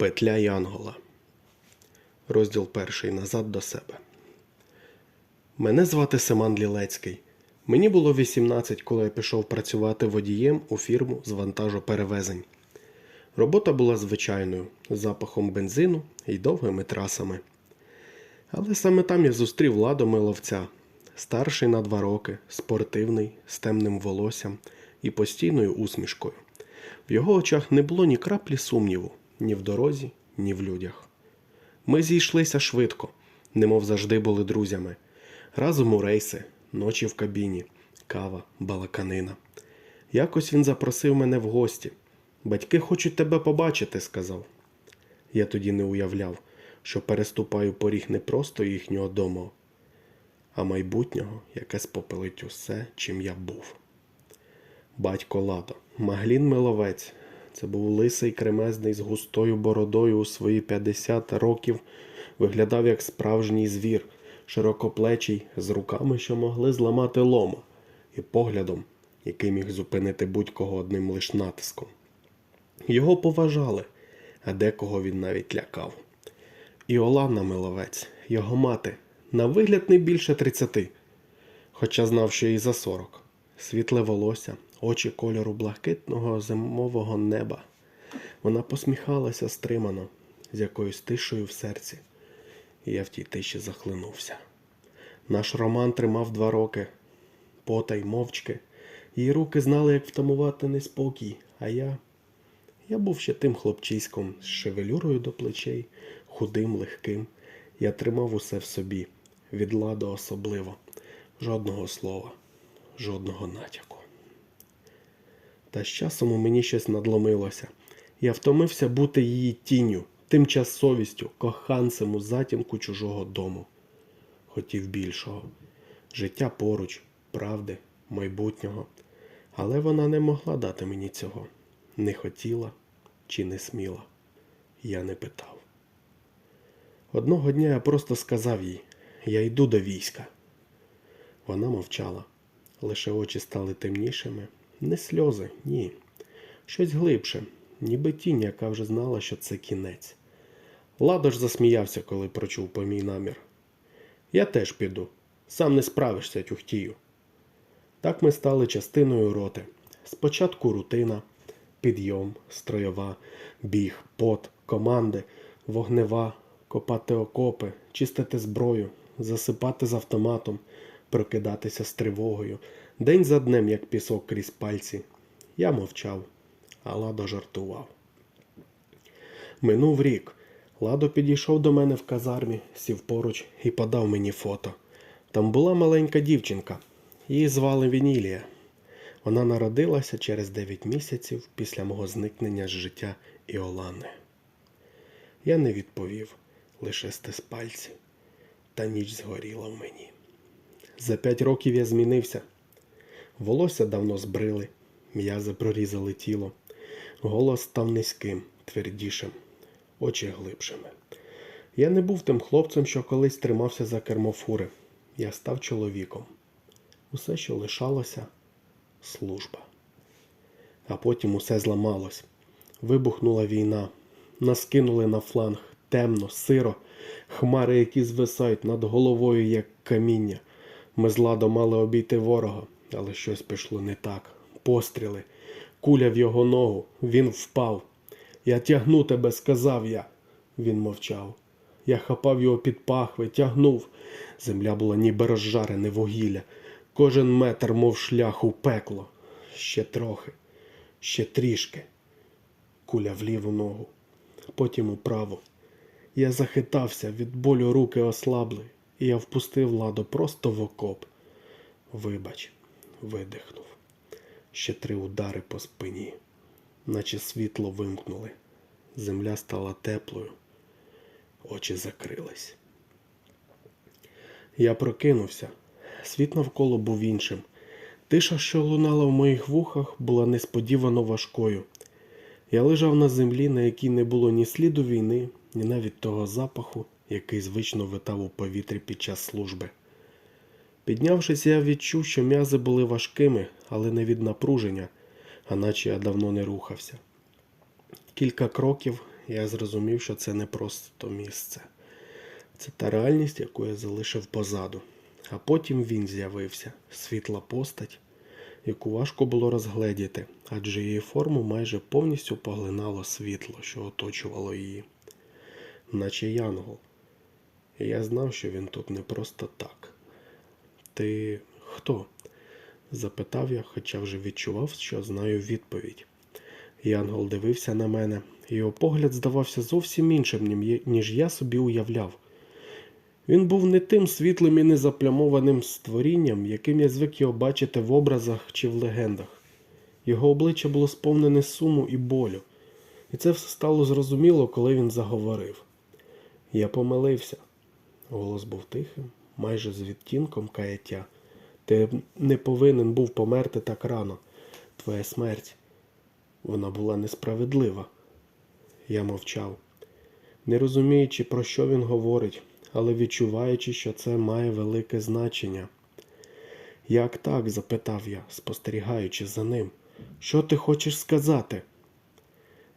Петля Янгола. Розділ перший. Назад до себе. Мене звати Семан Лілецький. Мені було 18, коли я пішов працювати водієм у фірму з вантажоперевезень. Робота була звичайною, з запахом бензину і довгими трасами. Але саме там я зустрів Ладо Миловця, старший на два роки, спортивний, з темним волоссям і постійною усмішкою. В його очах не було ні краплі сумніву ні в дорозі, ні в людях. Ми зійшлися швидко, немов завжди були друзями. Разом у рейси, ночі в кабіні, кава, балаканина. Якось він запросив мене в гості. Батьки хочуть тебе побачити, сказав. Я тоді не уявляв, що переступаю поріг не просто їхнього дому, а майбутнього, яке спопелить усе, чим я був. Батько Ладо, Маглін Миловець. Це був лисий кремезний з густою бородою у свої 50 років, виглядав як справжній звір, широкоплечий, з руками, що могли зламати лома, і поглядом, який міг зупинити будь-кого одним лиш натиском. Його поважали, а декого він навіть лякав. І Олана Миловець, його мати, на вигляд не більше 30, хоча знав, що їй за 40. Світле волосся, очі кольору блакитного зимового неба. Вона посміхалася стримано, з якоюсь тишею в серці, і я в тій тиші захлинувся. Наш роман тримав два роки, потай мовчки. Її руки знали, як втамувати неспокій, а я. Я був ще тим хлопчиськом з шевелюрою до плечей, худим, легким. Я тримав усе в собі, від ладу особливо. Жодного слова, жодного натяку. Та з часом у мені щось надломилося. Я втомився бути її тінню, тимчасовістю, коханцем у затінку чужого дому. Хотів більшого життя поруч, правди, майбутнього. Але вона не могла дати мені цього. Не хотіла чи не сміла. Я не питав. Одного дня я просто сказав їй: я йду до війська. Вона мовчала, лише очі стали темнішими. Не сльози, ні. Щось глибше, ніби тінь, яка вже знала, що це кінець. Ладош засміявся, коли прочув по мій намір. Я теж піду. Сам не справишся, тюхтію. Так ми стали частиною роти. Спочатку рутина, підйом, строєва, біг, пот, команди, вогнева, копати окопи, чистити зброю, засипати з автоматом, прокидатися з тривогою, день за днем, як пісок крізь пальці. Я мовчав, а Ладо жартував. Минув рік. Ладо підійшов до мене в казармі, сів поруч і подав мені фото. Там була маленька дівчинка. Її звали Вінілія. Вона народилася через 9 місяців після мого зникнення з життя Іолани. Я не відповів, лише стис пальці, та ніч згоріла в мені. За п'ять років я змінився. Волосся давно збрили, м'язи прорізали тіло, голос став низьким, твердішим, очі глибшими. Я не був тим хлопцем, що колись тримався за кермо фури. Я став чоловіком. Усе, що лишалося, служба. А потім усе зламалось. Вибухнула війна. Нас кинули на фланг темно, сиро, хмари, які звисають над головою, як каміння. Ми з ладом мали обійти ворога, але щось пішло не так. Постріли, куля в його ногу, він впав. Я тягну тебе, сказав я. Він мовчав. Я хапав його під пахви, тягнув. Земля була ніби розжарене вугілля. Кожен метр, мов шлях у пекло. Ще трохи, ще трішки. Куля в ліву ногу, потім у праву. Я захитався, від болю руки ослабли, і я впустив ладу просто в окоп. Вибач, видихнув. Ще три удари по спині, наче світло вимкнули. Земля стала теплою, очі закрились. Я прокинувся. Світ навколо був іншим. Тиша, що лунала в моїх вухах, була несподівано важкою. Я лежав на землі, на якій не було ні сліду війни, ні навіть того запаху, який звично витав у повітрі під час служби. Піднявшись, я відчув, що м'язи були важкими, але не від напруження, а наче я давно не рухався. Кілька кроків, я зрозумів, що це не просто місце. Це та реальність, яку я залишив позаду. А потім він з'явився світла постать, яку важко було розгледіти, адже її форму майже повністю поглинало світло, що оточувало її, наче янгол. І я знав, що він тут не просто так. Ти хто? запитав я, хоча вже відчував, що знаю відповідь. Янгол дивився на мене, його погляд здавався зовсім іншим, ніж я собі уявляв. Він був не тим світлим і незаплямованим створінням, яким я звик його бачити в образах чи в легендах. Його обличчя було сповнене суму і болю, і це все стало зрозуміло, коли він заговорив. Я помилився. Голос був тихим, майже з відтінком каяття. Ти не повинен був померти так рано. Твоя смерть. Вона була несправедлива. Я мовчав, не розуміючи, про що він говорить, але відчуваючи, що це має велике значення. Як так? запитав я, спостерігаючи за ним. Що ти хочеш сказати?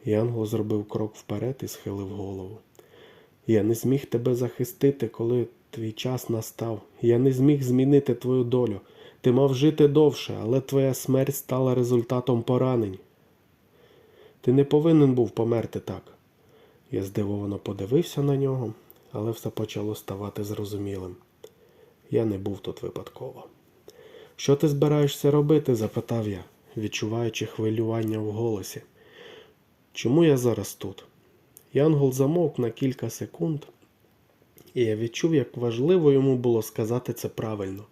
Янгол зробив крок вперед і схилив голову. Я не зміг тебе захистити, коли твій час настав. Я не зміг змінити твою долю. Ти мав жити довше, але твоя смерть стала результатом поранень. Ти не повинен був померти так. Я здивовано подивився на нього, але все почало ставати зрозумілим. Я не був тут випадково. Що ти збираєшся робити? запитав я, відчуваючи хвилювання в голосі. Чому я зараз тут? Янгол замовк на кілька секунд, і я відчув, як важливо йому було сказати це правильно.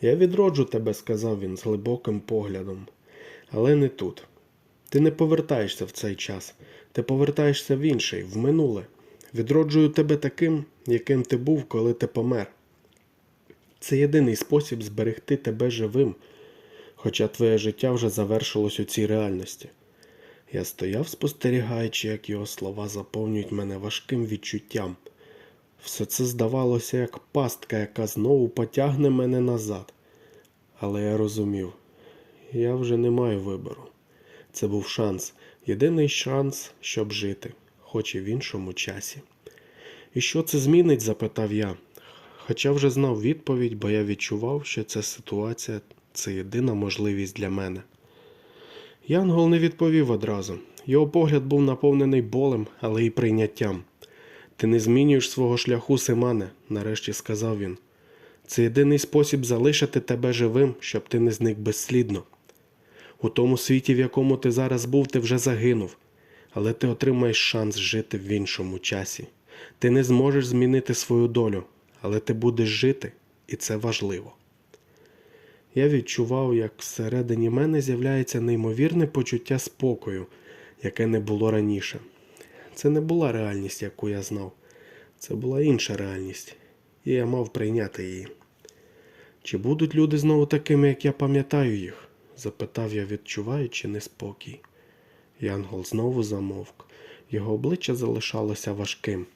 Я відроджу тебе, сказав він з глибоким поглядом, але не тут. Ти не повертаєшся в цей час, ти повертаєшся в інший, в минуле. Відроджую тебе таким, яким ти був, коли ти помер. Це єдиний спосіб зберегти тебе живим, хоча твоє життя вже завершилось у цій реальності. Я стояв, спостерігаючи, як його слова заповнюють мене важким відчуттям. Все це здавалося як пастка, яка знову потягне мене назад. Але я розумів, я вже не маю вибору. Це був шанс, єдиний шанс, щоб жити, хоч і в іншому часі. І що це змінить? запитав я, хоча вже знав відповідь, бо я відчував, що ця ситуація це єдина можливість для мене. Янгол не відповів одразу. Його погляд був наповнений болем, але й прийняттям. Ти не змінюєш свого шляху, Симане, нарешті сказав він. Це єдиний спосіб залишити тебе живим, щоб ти не зник безслідно. У тому світі, в якому ти зараз був, ти вже загинув, але ти отримаєш шанс жити в іншому часі. Ти не зможеш змінити свою долю, але ти будеш жити, і це важливо. Я відчував, як всередині мене з'являється неймовірне почуття спокою, яке не було раніше. Це не була реальність, яку я знав. Це була інша реальність, і я мав прийняти її. Чи будуть люди знову такими, як я пам'ятаю їх? запитав я, відчуваючи неспокій. Янгол знову замовк. Його обличчя залишалося важким.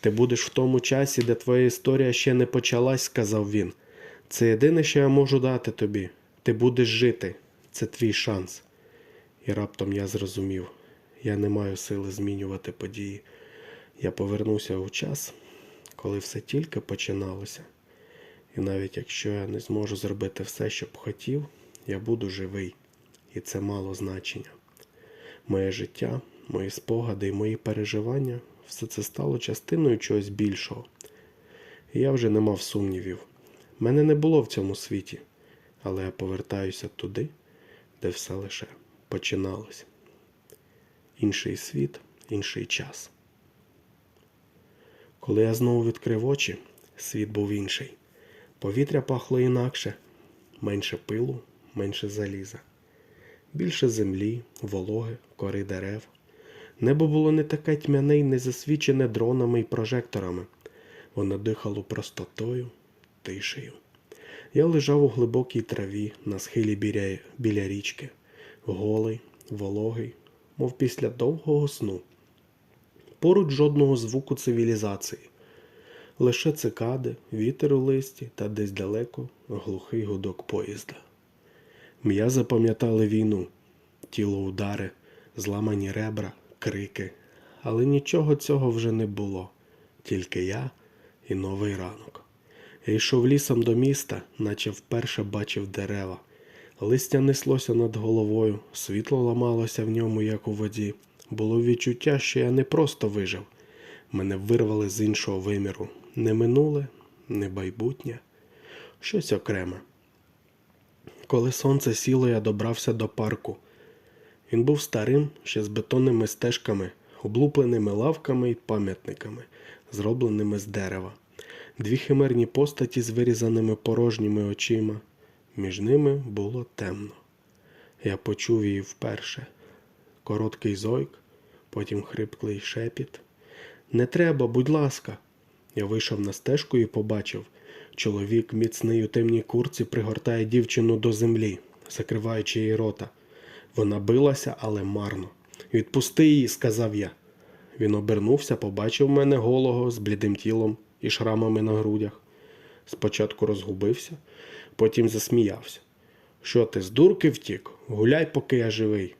Ти будеш в тому часі, де твоя історія ще не почалась, сказав він. Це єдине, що я можу дати тобі. Ти будеш жити. Це твій шанс. І раптом я зрозумів, я не маю сили змінювати події. Я повернувся у час, коли все тільки починалося. І навіть якщо я не зможу зробити все, що б хотів, я буду живий, і це мало значення. Моє життя, мої спогади і мої переживання все це стало частиною чогось більшого. І я вже не мав сумнівів. Мене не було в цьому світі, але я повертаюся туди, де все лише починалось. Інший світ, інший час. Коли я знову відкрив очі, світ був інший. Повітря пахло інакше, менше пилу, менше заліза, більше землі, вологи, кори дерев. Небо було не таке тьмяне й не засвічене дронами й прожекторами. Воно дихало простотою, тишею. Я лежав у глибокій траві на схилі біля, біля річки, голий, вологий, мов після довгого сну. Поруч жодного звуку цивілізації, лише цикади, вітер у листі та десь далеко глухий гудок поїзда. М'язи пам'ятали війну, тіло удари, зламані ребра, крики, Але нічого цього вже не було, тільки я і новий ранок. Я йшов лісом до міста, наче вперше бачив дерева. Листя неслося над головою, світло ламалося в ньому, як у воді. Було відчуття, що я не просто вижив. Мене вирвали з іншого виміру. Не минуле, не майбутнє, щось окреме. Коли сонце сіло, я добрався до парку. Він був старим, ще з бетонними стежками, облупленими лавками і пам'ятниками, зробленими з дерева. Дві химерні постаті з вирізаними порожніми очима. Між ними було темно. Я почув її вперше. Короткий зойк, потім хрипклий шепіт. Не треба, будь ласка. Я вийшов на стежку і побачив. Чоловік, міцний у темній курці, пригортає дівчину до землі, закриваючи її рота. Вона билася, але марно. Відпусти її, сказав я. Він обернувся, побачив мене голого з блідим тілом і шрамами на грудях. Спочатку розгубився, потім засміявся. Що ти з дурки втік? Гуляй, поки я живий.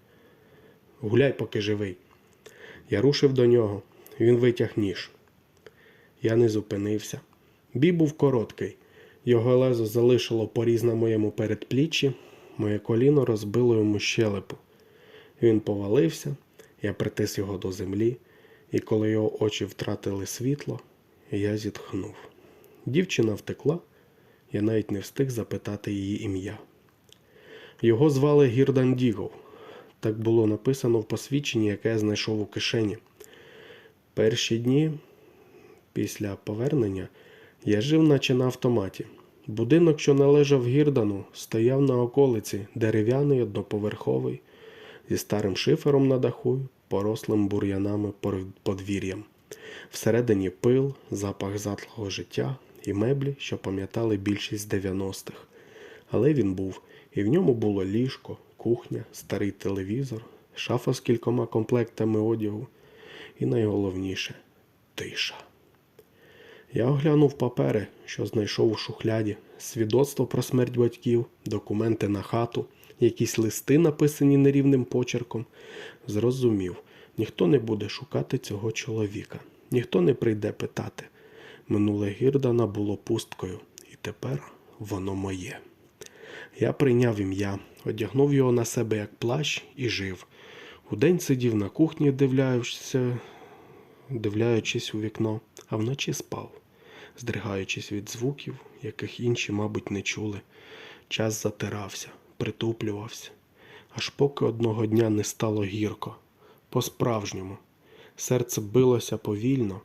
Гуляй, поки живий. Я рушив до нього. Він витяг ніж. Я не зупинився. Бій був короткий. Його лезо залишило поріз на моєму передпліччі, моє коліно розбило йому щелепу. Він повалився, я притис його до землі, і коли його очі втратили світло, я зітхнув. Дівчина втекла, я навіть не встиг запитати її ім'я. Його звали Гірдан Дігов. Так було написано в посвідченні, яке я знайшов у кишені. Перші дні після повернення я жив, наче на автоматі. Будинок, що належав Гірдану, стояв на околиці, дерев'яний одноповерховий, зі старим шифером на даху, порослим бур'янами подвір'ям. Всередині пил, запах затлого життя і меблі, що пам'ятали більшість 90-х. Але він був, і в ньому було ліжко, кухня, старий телевізор, шафа з кількома комплектами одягу, і найголовніше тиша. Я оглянув папери, що знайшов у шухляді, свідоцтво про смерть батьків, документи на хату, якісь листи, написані нерівним почерком. Зрозумів, ніхто не буде шукати цього чоловіка, ніхто не прийде питати. Минуле Гірдана було пусткою, і тепер воно моє. Я прийняв ім'я, одягнув його на себе як плащ і жив. Удень сидів на кухні, дивляючися, дивляючись у вікно, а вночі спав, здригаючись від звуків, яких інші, мабуть, не чули. Час затирався, притуплювався, аж поки одного дня не стало гірко, по-справжньому. Серце билося повільно,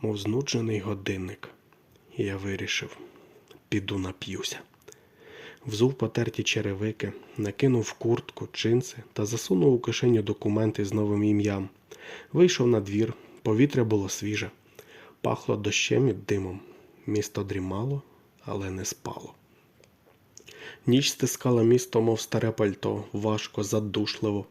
мов знуджений годинник. Я вирішив, піду нап'юся. Взув потерті черевики, накинув куртку, джинси та засунув у кишеню документи з новим ім'ям. Вийшов на двір, повітря було свіже, пахло дощем і димом. Місто дрімало, але не спало. Ніч стискала місто, мов старе пальто, важко, задушливо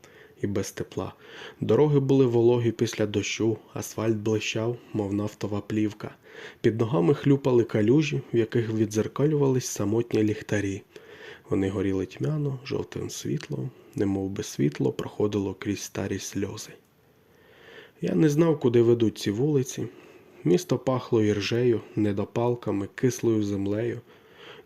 і без тепла. Дороги були вологі після дощу, асфальт блищав, мов нафтова плівка. Під ногами хлюпали калюжі, в яких відзеркалювались самотні ліхтарі. Вони горіли тьмяно, жовтим світлом, немов би світло проходило крізь старі сльози. Я не знав, куди ведуть ці вулиці. Місто пахло іржею, недопалками, кислою землею.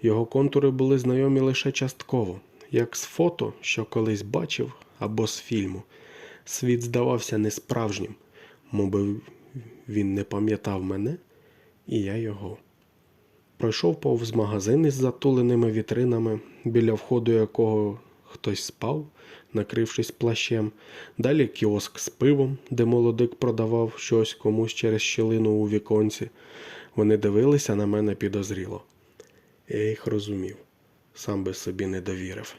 Його контури були знайомі лише частково, як з фото, що колись бачив, або з фільму. Світ здавався несправжнім, мовби він не пам'ятав мене, і я його. Пройшов повз магазин із затуленими вітринами, біля входу якого хтось спав, накрившись плащем. Далі кіоск з пивом, де молодик продавав щось комусь через щілину у віконці. Вони дивилися на мене підозріло. Я їх розумів, сам би собі не довірив.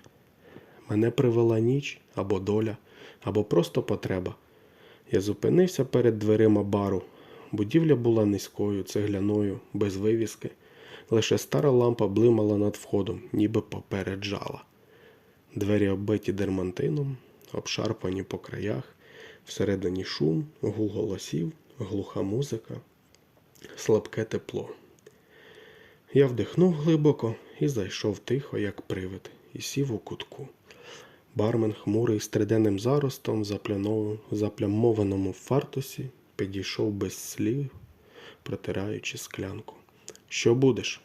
Мене привела ніч або доля, або просто потреба. Я зупинився перед дверима бару. Будівля була низькою, цегляною, без вивіски. Лише стара лампа блимала над входом, ніби попереджала. Двері оббиті дермантином, обшарпані по краях, всередині шум, гул голосів, глуха музика, слабке тепло. Я вдихнув глибоко і зайшов тихо, як привид, і сів у кутку. Бармен хмурий з триденним заростом заплямованому в фартусі підійшов без слів, протираючи склянку. Що будеш?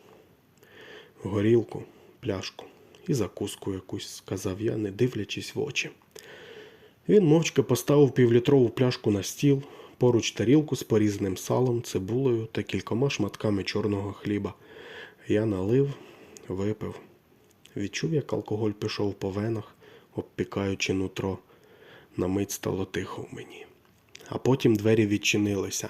Горілку, пляшку і закуску якусь, сказав я, не дивлячись в очі. Він мовчки поставив півлітрову пляшку на стіл, поруч тарілку з порізним салом, цибулею та кількома шматками чорного хліба. Я налив, випив. Відчув, як алкоголь пішов по венах, обпікаючи нутро. На мить стало тихо в мені. А потім двері відчинилися.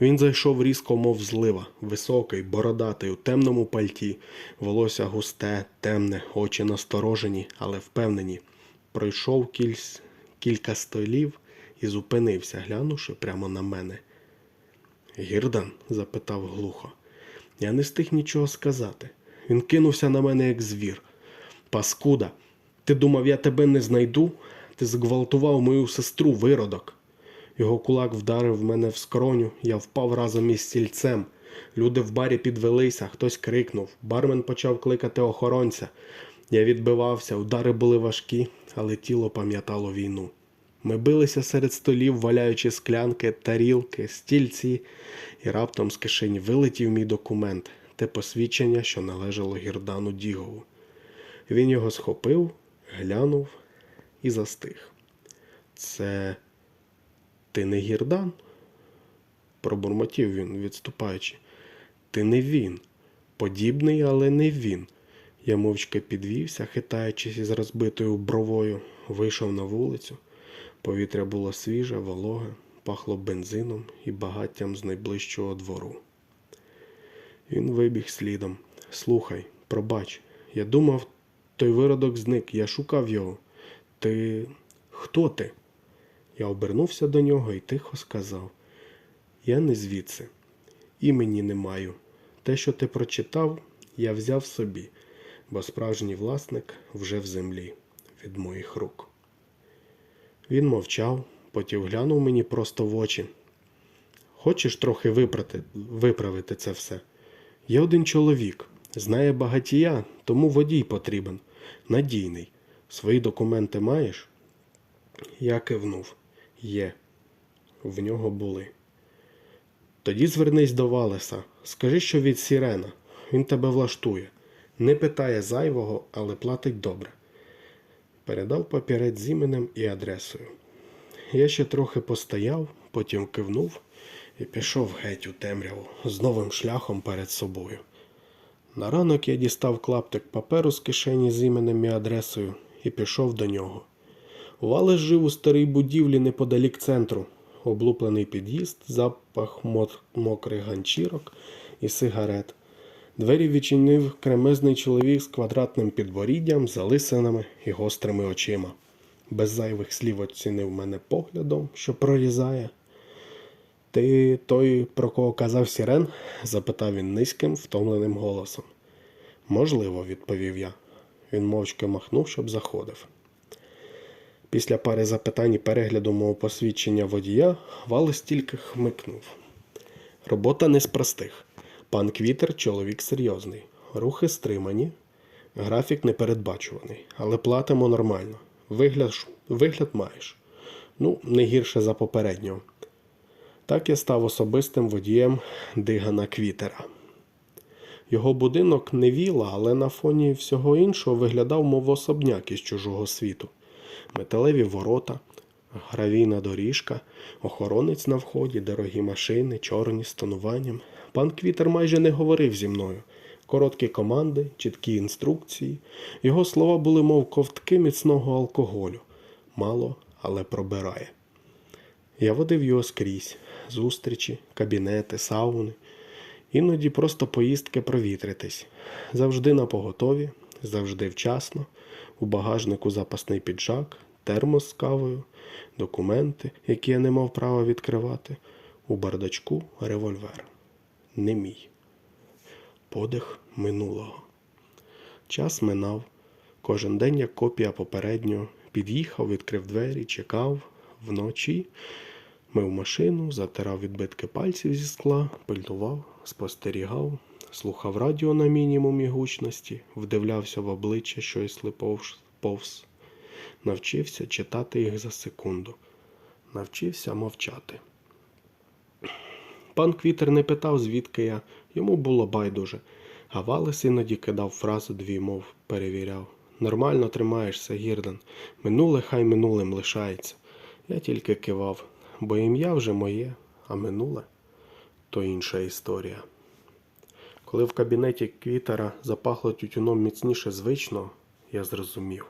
Він зайшов різко, мов злива, високий, бородатий, у темному пальті, волосся густе, темне, очі насторожені, але впевнені. Пройшов кільсь, кілька столів і зупинився, глянувши прямо на мене. Гірдан? запитав глухо. Я не встиг нічого сказати. Він кинувся на мене, як звір. Паскуда, ти думав, я тебе не знайду? Ти зґвалтував мою сестру, виродок. Його кулак вдарив мене в скроню, я впав разом із стільцем. Люди в барі підвелися, хтось крикнув. Бармен почав кликати охоронця. Я відбивався, удари були важкі, але тіло пам'ятало війну. Ми билися серед столів, валяючи склянки, тарілки, стільці, і раптом з кишені вилетів мій документ, те посвідчення, що належало Гірдану Дігову. Він його схопив, глянув і застиг. Це ти не Гірдан? пробурмотів він, відступаючи. Ти не він. Подібний, але не він. Я мовчки підвівся, хитаючись із розбитою бровою, вийшов на вулицю. Повітря було свіже, вологе, пахло бензином і багаттям з найближчого двору. Він вибіг слідом. Слухай, пробач, я думав, той виродок зник, я шукав його. Ти. хто ти? Я обернувся до нього і тихо сказав: Я не звідси, імені не маю. Те, що ти прочитав, я взяв собі, бо справжній власник вже в землі від моїх рук. Він мовчав, потім глянув мені просто в очі. Хочеш трохи випрати, виправити це все? Є один чоловік, знає багатія, тому водій потрібен, надійний. Свої документи маєш? Я кивнув. Є. В нього були. Тоді звернись до Валеса. Скажи, що від Сірена. Він тебе влаштує. Не питає зайвого, але платить добре. Передав папірець з іменем і адресою. Я ще трохи постояв, потім кивнув і пішов геть у темряву з новим шляхом перед собою. На ранок я дістав клаптик паперу з кишені з іменем і адресою і пішов до нього. Валес жив у старій будівлі неподалік центру, облуплений під'їзд, запах мокрих ганчірок і сигарет. Двері відчинив кремезний чоловік з квадратним підборіддям, залисинами і гострими очима. Без зайвих слів оцінив мене поглядом, що прорізає. Ти той, про кого казав Сірен? запитав він низьким, втомленим голосом. Можливо, відповів я. Він мовчки махнув, щоб заходив. Після пари запитань і перегляду мого посвідчення водія Валес тільки хмикнув. Робота не з простих. Пан Квітер чоловік серйозний. Рухи стримані, графік непередбачуваний, але платимо нормально. Вигляд, вигляд маєш. Ну, не гірше за попереднього. Так я став особистим водієм Дигана Квітера. Його будинок не віла, але на фоні всього іншого виглядав, мов особняк із чужого світу. Металеві ворота, гравійна доріжка, охоронець на вході, дорогі машини, чорні з тонуванням. Пан Квітер майже не говорив зі мною. Короткі команди, чіткі інструкції. Його слова були, мов ковтки міцного алкоголю. Мало, але пробирає. Я водив його скрізь зустрічі, кабінети, сауни. Іноді просто поїздки провітритись. Завжди на поготові, завжди вчасно. У багажнику запасний піджак, термос з кавою, документи, які я не мав права відкривати. У бардачку револьвер. Не мій. Подих минулого. Час минав. Кожен день, як копія попереднього, під'їхав, відкрив двері, чекав вночі. Мив машину, затирав відбитки пальців зі скла, пильнував, спостерігав, слухав радіо на мінімумі гучності, вдивлявся в обличчя, що повз, повз. Навчився читати їх за секунду. Навчився мовчати. Пан Квітер не питав, звідки я, йому було байдуже. А Валес іноді кидав фразу дві, мов перевіряв. Нормально тримаєшся, Гірден. Минуле хай минулим лишається. Я тільки кивав, бо ім'я вже моє, а минуле то інша історія. Коли в кабінеті Квітера запахло тютюном міцніше звичного, я зрозумів.